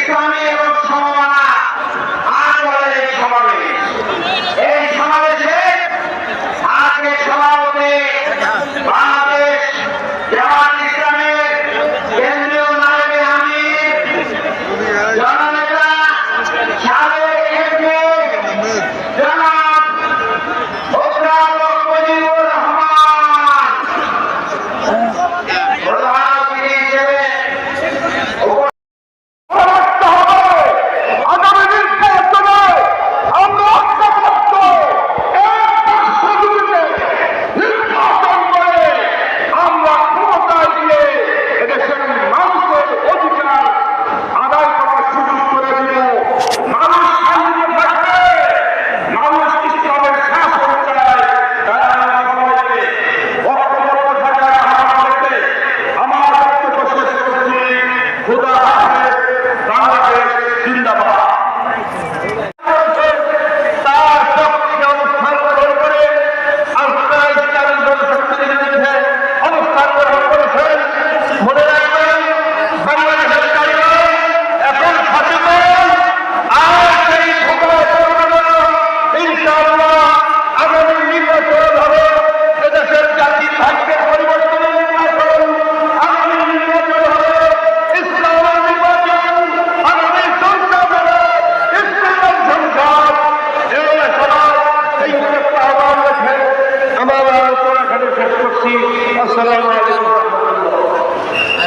যেখানে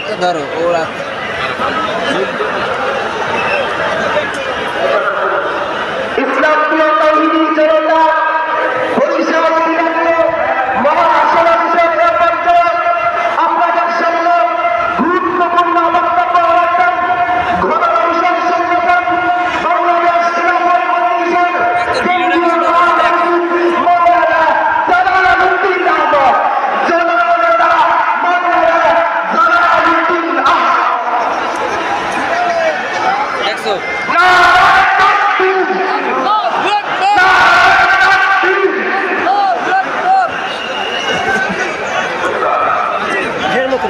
একটা ধরো ওরা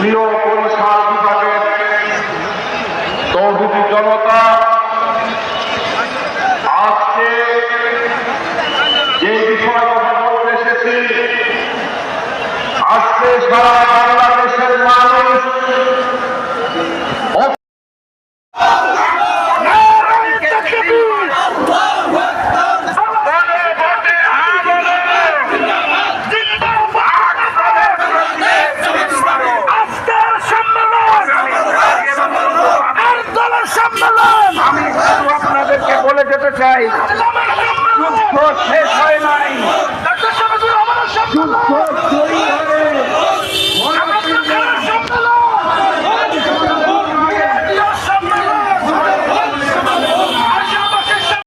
প্রিয় বরিশাল বিভাগের তৌহিদি জনতা আজকে যে বিষয় কথা বলতে এসেছি আজকে সারা যুদ্ধ শেষ হয় নাই। যুদ্ধ